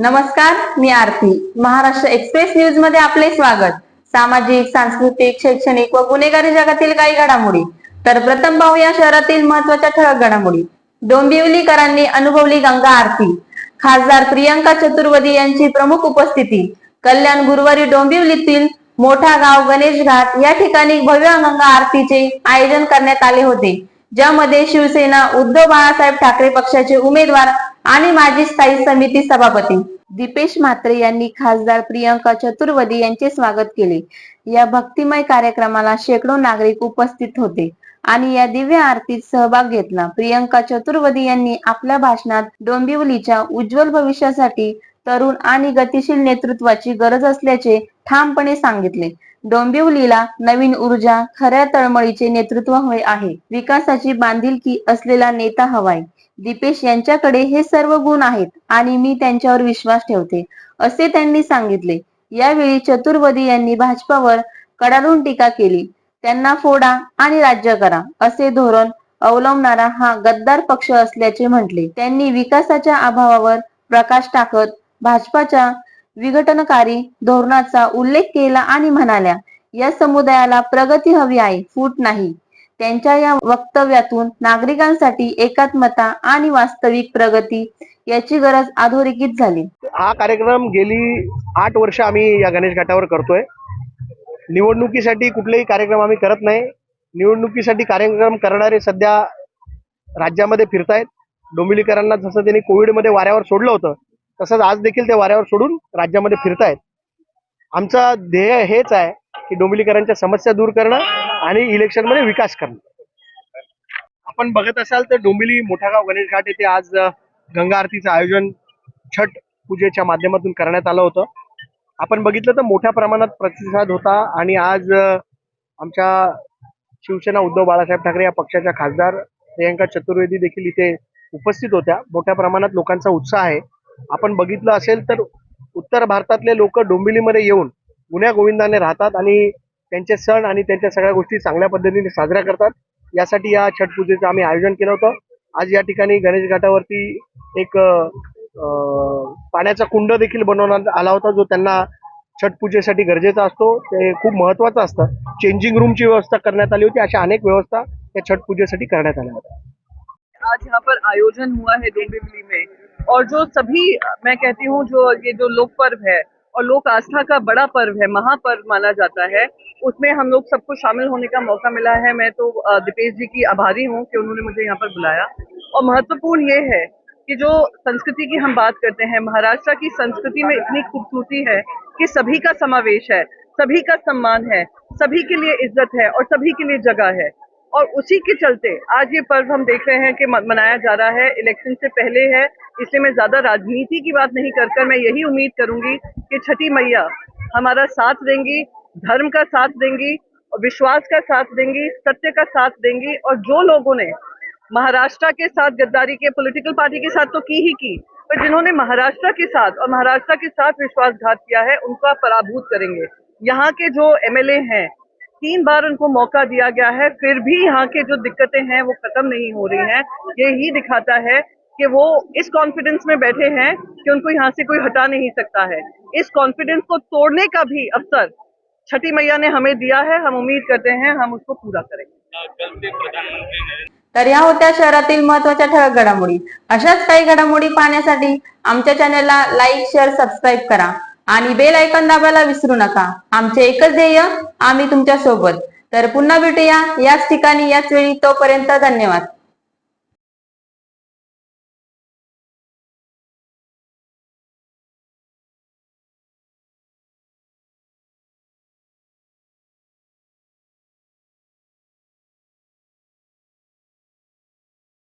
नमस्कार मी आरती. महाराष्ट्र एक्सप्रेस न्यूजमध्ये आपले स्वागत. सामाजिक सांस्कृतिक शैक्षणिक व गुन्हेगारी जगातील काही घडामोडी. तर प्रथम पाहूया शहरातील महत्त्वाच्या ठळक घडामोडी. डोंबिवलीकरांनी अनुभवली गंगा आरती. खासदार प्रियंका चतुर्वेदी यांची प्रमुख उपस्थिती. कल्याण गुरुवारी डोंबिवलीतील मोठा गाव गणेश घाट या ठिकाणी भव्य गंगा आरतीचे आयोजन करण्यात आले होते ज्यामध्ये शिवसेना उद्धव बाळासाहेब ठाकरे पक्षाचे उमेदवार आणि माजी स्थायी समिती सभापती. दीपेश म्हात्रे यांनी खासदार प्रियंका चतुर्वेदी यांचे स्वागत केले. या भक्तिमय कार्यक्रमाला शेकडो नागरिक उपस्थित होते आणि या दिव्य आरतीत सहभाग घेतला. प्रियंका चतुर्वेदी यांनी आपल्या भाषणात डोंबिवलीच्या उज्ज्वल भविष्यासाठी तरुण आणि गतिशील नेतृत्वाची गरज असल्याचे ठामपणे सांगितले. डोंबिवलीला नवीन ऊर्जा खऱ्या तळमळीचे नेतृत्व हवे आहे. विकासाची बांधिलकी असलेला नेता हवाय. दीपेश यांच्याकडे हे सर्व गुण आहेत आणि मी त्यांच्यावर विश्वास ठेवते. असे त्यांनी सांगितले. यावेळी चतुर्वेदी यांनी भाजपावर कडाडून टीका केली. त्यांना फोडा आणि राज्य करा असे धोरण अवलंबणारा हा गद्दार पक्ष असल्याचे म्हटले. त्यांनी विकासाच्या अभावावर प्रकाश टाकत भाजपाच्या विघटनकारी धोरणाचा उल्लेख केला आणि म्हणाल्या या समुदायाला प्रगती हवी आहे फूट नाही. त्यांच्या या वक्तव्यातून नागरिकांसाठी एकात्मता आणि वास्तविक प्रगती याची गरज अधोरेखित झाली. हा कार्यक्रम गेली आठ वर्ष आम्ही या गणेश घाटावर करतोय. निवडणुकीसाठी कुठलेही कार्यक्रम आम्ही करत नाही. निवडणुकीसाठी कार्यक्रम करणारे सध्या राज्यामध्ये फिरतायत. डोंबिवलीकरांना जसं त्यांनी कोविडमध्ये वाऱ्यावर सोडलं होतं तसंच आज देखील ते वाऱ्यावर सोडून राज्यामध्ये फिरतायत. आमचं ध्येय हेच आहे की डोंबिवलीकरांच्या समस्या दूर करणं आणि इलेक्शनमध्ये विकास करणं. आपण बघत असाल तर डोंबिवली मोठागाव गणेश घाट येथे आज गंगा आरतीचं आयोजन छठ पूजेच्या माध्यमातून करण्यात आलं होतं. आपण बघितलं तर मोठ्या प्रमाणात प्रतिसाद होता आणि आज आमच्या शिवसेना उद्धव बाळासाहेब ठाकरे या पक्षाच्या खासदार प्रियंका चतुर्वेदी देखील इथे उपस्थित होत्या. मोठ्या प्रमाणात लोकांचा उत्साह आहे. आपण बघितलं असेल तर उत्तर भारतातले लोक डोंबिवलीमध्ये येऊन गुन्ह्या गोविंदाने राहतात आणि त्यांचे सण आणि त्यांच्या सगळ्या गोष्टी चांगल्या पद्धतीने साजऱ्या करतात. यासाठी या छठ पूजेचं आम्ही आयोजन केलं होतं. आज या ठिकाणी गणेश घाटावरती एक अ, पाण्याचा कुंड देखील बनवण्यात आला होता जो त्यांना छठ पूजेसाठी गरजेचा असतो. ते खूप महत्वाचं असतं. चेंजिंग रूमची व्यवस्था करण्यात आली होती. अशा अनेक व्यवस्था या छठ पूजेसाठी करण्यात आल्या होत्या. आज यहाँ पर आयोजन हुआ है डोंबिवली में और जो सभी मैं कहती हूँ जो ये जो लोक पर्व है और लोक आस्था का बड़ा पर्व है, महापर्व माना जाता है। उसमें हम लोग सबको शामिल होने का मौका मिला है। मैं तो दीपेश जी की आभारी हूँ कि उन्होंने मुझे यहाँ पर बुलाया। और महत्वपूर्ण ये है कि जो संस्कृति की हम बात करते हैं, महाराष्ट्र की संस्कृति में इतनी खूबसूरती है कि सभी का समावेश है, सभी का सम्मान है, सभी के लिए इज़्ज़त है और सभी के लिए जगह है। और उसी के चलते आज ये पर्व हम देख रहे हैं कि मनाया जा रहा है। इलेक्शन से पहले है इसलिए मैं ज़्यादा राजनीति की बात नहीं कर कर मैं यही उम्मीद करूँगी कि छठी मैया हमारा साथ देंगी, धर्म का साथ देंगी और विश्वास का साथ देंगी, सत्य का साथ देंगी और जो लोगों ने महाराष्ट्र के साथ गद्दारी के पॉलिटिकल पार्टी के साथ तो की ही की, पर जिन्होंने महाराष्ट्र के साथ और महाराष्ट्र के साथ विश्वासघात किया है, उनका पराभूत करेंगे। यहाँ के जो एमएलए हैं, तीन बार उनको मौका दिया गया है, फिर भी यहाँ के जो दिक्कतें हैं, वो खत्म नहीं हो रही हैं। ये ही दिखाता है कि वो इस कॉन्फिडेंस में बैठे हैं कि उनको यहाँ से कोई हटा नहीं सकता है। इस कॉन्फिडेंस को तोड़ने का भी अवसर छठी मैया ने हमें दिया है। हम उम्मीद करते हैं हम उसको पूरा करेंगे। तर या होत्या शहरातील महत्त्वाच्या ठळक घडामोडी. अशाच काही घडामोडी पाहण्यासाठी आमच्या चॅनलला लाईक शेअर सबस्क्राईब करा आणि बेल ऐकन दाबायला विसरू नका. आमचे एकच ध्येय आम्ही तुमच्यासोबत तर पुन्हा भेटूया याच ठिकाणी याच वेळी. तोपर्यंत धन्यवाद.